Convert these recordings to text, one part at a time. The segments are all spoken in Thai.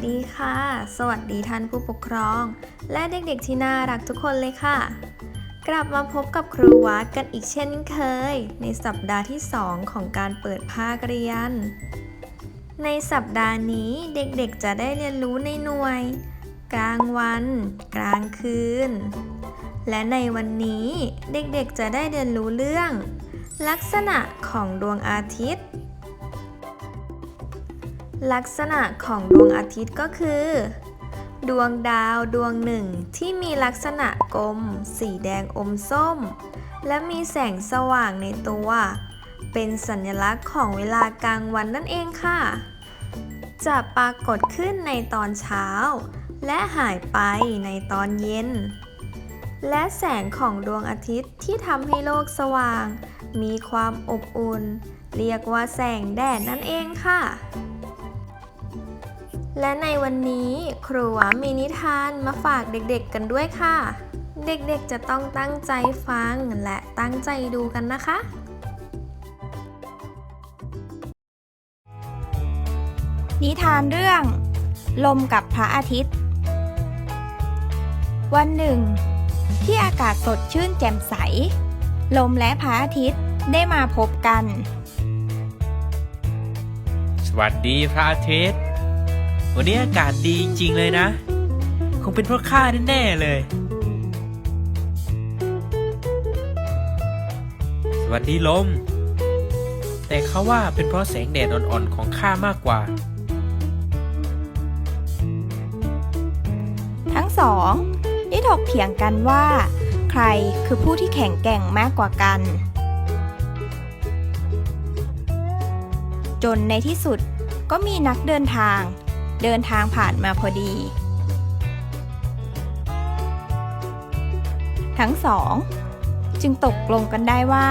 สวัสดีค่ะ สวัสดีท่านผู้ปกครอง และเด็กๆที่น่ารักทุกคนเลยค่ะ กลับมาพบกับครูวัดกันอีกเช่นเคย ในสัปดาห์ที่ 2 ของการเปิดภาคเรียน ในสัปดาห์นี้เด็กๆจะได้เรียนรู้ในหน่วย กลางวัน กลางคืน และในวันนี้เด็กๆจะได้เรียนรู้เรื่อง ลักษณะของดวงอาทิตย์ ลักษณะของดวงอาทิตย์ก็คือ ดวงดาวดวงหนึ่งที่มีลักษณะกลม สีแดงอมส้ม และมีแสงสว่างในตัว เป็นสัญลักษณ์ของเวลากลางวันนั่นเองค่ะ จะปรากฏขึ้นในตอนเช้า และหายไปในตอนเย็น และแสงของดวงอาทิตย์ที่ทำให้โลกสว่าง มีความอบอุ่น เรียกว่าแสงแดดนั่นเองค่ะ และในวันนี้ครูหวามีนิทานมาฝากเด็กๆกันด้วยค่ะ เด็กๆจะต้องตั้งใจฟังและตั้งใจดูกันนะคะ นิทานเรื่อง ลมกับพระอาทิตย์ วันหนึ่ง ที่อากาศสดชื่นแจ่มใส ลมและพระอาทิตย์ได้มาพบกัน สวัสดีพระอาทิตย์ วันนี้อากาศดีจริง ๆ เลยนะ คงเป็นเพราะข้าแน่ๆเลย สวัสดีลม แต่เขาว่าเป็นเพราะแสงแดดอ่อนๆของข้ามากกว่า ทั้งสองได้ถกเถียงกันว่า ใครคือผู้ที่แข็งแกร่งมากกว่ากัน จนในที่สุดก็มีนักเดินทาง เดินทางผ่านมาพอดี ทั้งสอง จึงตกลงกันได้ว่า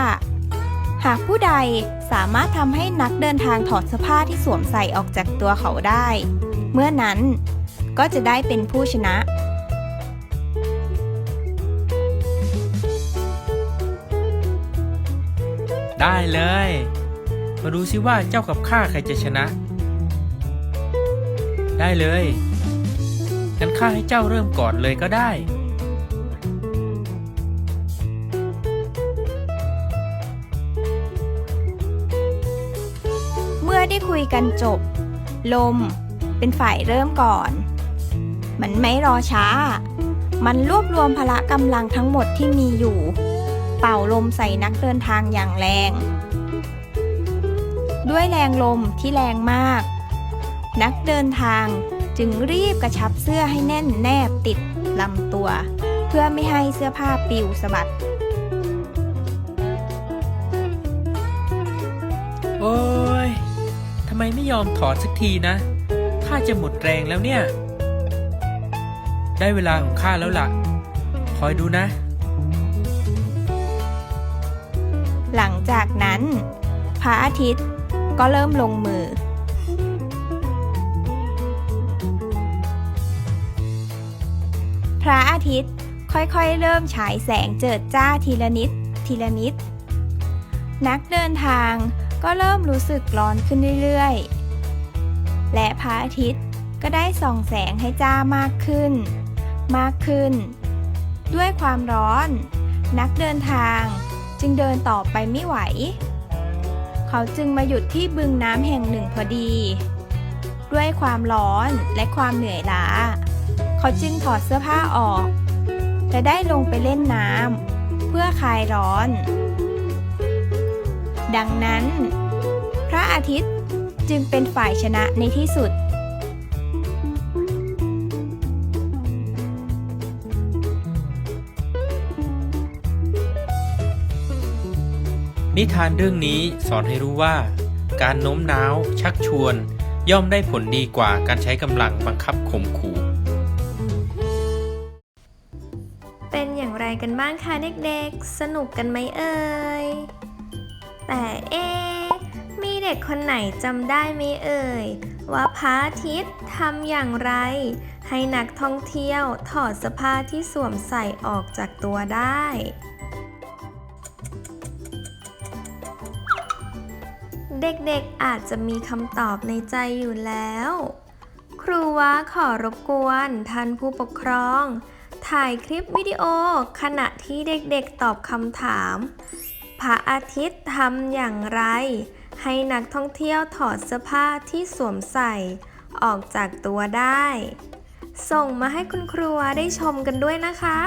หากผู้ใดสามารถทำให้นักเดินทางถอดเสื้อผ้าที่สวมใส่ออกจากตัวเขาได้ เมื่อนั้นก็จะได้เป็นผู้ชนะได้เลย มาดูสิว่าเจ้ากับข้าใครจะชนะ ได้เลยงั้นข้าให้เจ้าเริ่มก่อนเลยก็ได้ เมื่อได้คุยกันจบ ลมเป็นฝ่ายเริ่มก่อน มันไม่รอช้า มันรวบรวมพละกำลังทั้งหมดที่มีอยู่ เป่าลมใส่นักเดินทางอย่างแรง ด้วยแรงลมที่แรงมาก นักเดินทางจึงรีบกระชับเสื้อให้แน่นแนบติดลำตัว เพื่อไม่ให้เสื้อผ้าปลิวสะบัด โอ้ย ทำไมไม่ยอมถอดสักทีนะ ข้าจะหมดแรงแล้วเนี่ย ได้เวลาของข้าแล้วล่ะ คอยดูนะ หลังจากนั้น พระอาทิตย์ก็เริ่มลงมือ พระอาทิตย์ ค่อยๆ เริ่มฉายแสงเจิดจ้าทีละนิด ทีละนิด นักเดินทางก็เริ่มรู้สึกร้อนขึ้นเรื่อยๆ และพระอาทิตย์ก็ได้ส่องแสงให้จ้ามากขึ้น มากขึ้น ด้วยความร้อน นักเดินทางจึงเดินต่อไปไม่ไหว เขาจึงมาหยุดที่บึงน้ำแห่งหนึ่งพอดี ด้วยความร้อนและความเหนื่อยล้า เขาจึงถอดเสื้อผ้าออก และได้ลงไปเล่นน้ำเพื่อคลายร้อน ดังนั้น พระอาทิตย์จึงเป็นฝ่ายชนะในที่สุดนิทานเรื่องนี้สอนให้รู้ว่า การโน้มน้าว ชักชวน ย่อมได้ผลดีกว่าการใช้กำลังบังคับข่มขู่ เป็นอย่างไรกันบ้างคะเด็กๆ สนุกกันไหมเอ่ย แต่เอะมีเด็กคนไหนจำได้ไหมเอ่ย ว่าพระอาทิตย์ทำอย่างไร ให้นักท่องเที่ยวถอดเสื้อผ้าที่สวมใส่ออกจากตัวได้เด็กๆอาจจะมีคำตอบในใจอยู่แล้ว ครูว้าขอรบกวนท่านผู้ปกครอง ถ่ายคลิปวิดีโอ ขณะที่เด็กๆตอบคำถาม พระอาทิตย์ทำอย่างไร ให้นักท่องเที่ยวถอดเสื้อผ้าที่สวมใส่ ออกจากตัวได้ ส่งมาให้คุณครัวได้ชมกันด้วยนะคะ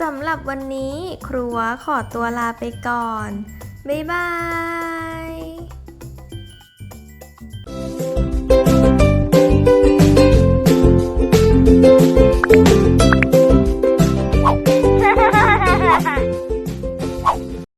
สำหรับวันนี้ครัวขอตัวลาไปก่อน บ๊ายบาย